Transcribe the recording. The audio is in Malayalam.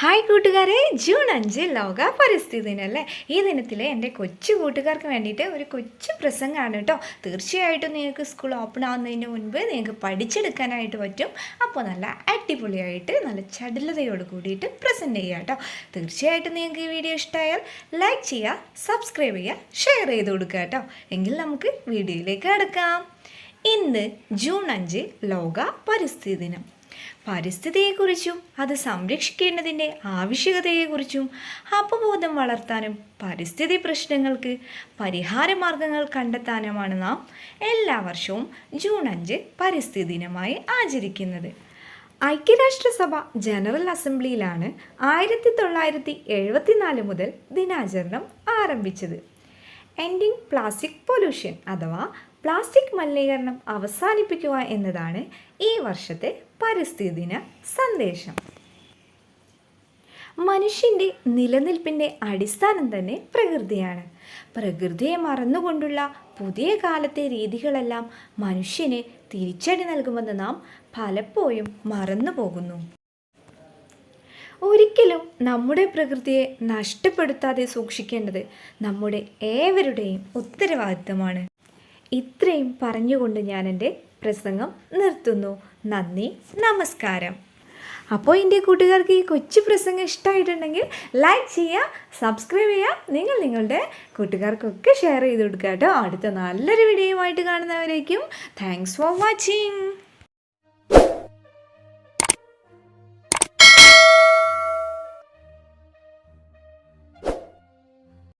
ഹായ് കൂട്ടുകാരെ. ജൂൺ അഞ്ച് ലോക പരിസ്ഥിതി ദിനല്ലേ ഈ ദിനത്തിൽ എന്റെ കൊച്ചു കൂട്ടുകാർക്ക് വേണ്ടിയിട്ട് ഒരു കൊച്ചു പ്രസംഗമാണ് കേട്ടോ. തീർച്ചയായിട്ടും നിങ്ങൾക്ക് സ്കൂൾ ഓപ്പൺ ആവുന്നതിന് മുൻപ് നിങ്ങൾക്ക് പഠിച്ചെടുക്കാനായിട്ട് പറ്റും. അപ്പോൾ നല്ല അടിപൊളിയായിട്ട് നല്ല ചടുലതയോട് കൂടിയിട്ട് പ്രസന്റ് ചെയ്യുക കേട്ടോ. തീർച്ചയായിട്ടും നിങ്ങൾക്ക് ഈ വീഡിയോ ഇഷ്ടമായാൽ ലൈക്ക് ചെയ്യുക സബ്സ്ക്രൈബ് ചെയ്യുക ഷെയർ ചെയ്ത് കൊടുക്കുക കേട്ടോ. എങ്കിൽ നമുക്ക് വീഡിയോയിലേക്ക് കിടക്കാം. ഇന്ന് ജൂൺ അഞ്ച് ലോക പരിസ്ഥിതി ദിനം. പരിസ്ഥിതിയെക്കുറിച്ചും അത് സംരക്ഷിക്കേണ്ടതിന്റെ ആവശ്യകതയെക്കുറിച്ചും അപബോധം വളർത്താനും പരിസ്ഥിതി പ്രശ്നങ്ങൾക്ക് പരിഹാര മാർഗങ്ങൾ കണ്ടെത്താനുമാണ് നാം എല്ലാ വർഷവും ജൂൺ അഞ്ച് പരിസ്ഥിതി ദിനമായി ആചരിക്കുന്നത്. ഐക്യരാഷ്ട്രസഭ ജനറൽ അസംബ്ലിയിലാണ് ആയിരത്തി തൊള്ളായിരത്തി എഴുപത്തിനാല് മുതൽ ദിനാചരണം ആരംഭിച്ചത്. എൻഡിങ് പ്ലാസ്റ്റിക് പൊല്യൂഷൻ അഥവാ പ്ലാസ്റ്റിക് മലിനീകരണം അവസാനിപ്പിക്കുക എന്നതാണ് ഈ വർഷത്തെ പരിസ്ഥിതി ദിന സന്ദേശം. മനുഷ്യന്റെ നിലനിൽപ്പിന്റെ അടിസ്ഥാനം തന്നെ പ്രകൃതിയാണ്. പ്രകൃതിയെ മറന്നുകൊണ്ടുള്ള പുതിയ കാലത്തെ രീതികളെല്ലാം മനുഷ്യന് തിരിച്ചടി നൽകുമെന്ന് നാം പലപ്പോഴും മറന്നു പോകുന്നു. ഒരിക്കലും നമ്മുടെ പ്രകൃതിയെ നഷ്ടപ്പെടുത്താതെ സൂക്ഷിക്കേണ്ടത് നമ്മുടെ ഏവരുടെയും ഉത്തരവാദിത്തമാണ്. ഇത്രയും പറഞ്ഞുകൊണ്ട് ഞാൻ എന്റെ പ്രസംഗം നിർത്തുന്നു. നന്ദി നമസ്കാരം. അപ്പോൾ എന്റെ കൂട്ടുകാർക്ക് ഈ കൊച്ചു പ്രസംഗം ഇഷ്ടമായിട്ടുണ്ടെങ്കിൽ ലൈക്ക് ചെയ്യുക സബ്സ്ക്രൈബ് ചെയ്യുക. നിങ്ങൾ നിങ്ങളുടെ കൂട്ടുകാർക്കൊക്കെ ഷെയർ ചെയ്ത് കൊടുക്കുക കേട്ടോ. അടുത്ത നല്ലൊരു വീഡിയോയുമായിട്ട് കാണുന്നവരേക്കും താങ്ക്സ് ഫോർ വാച്ചിങ്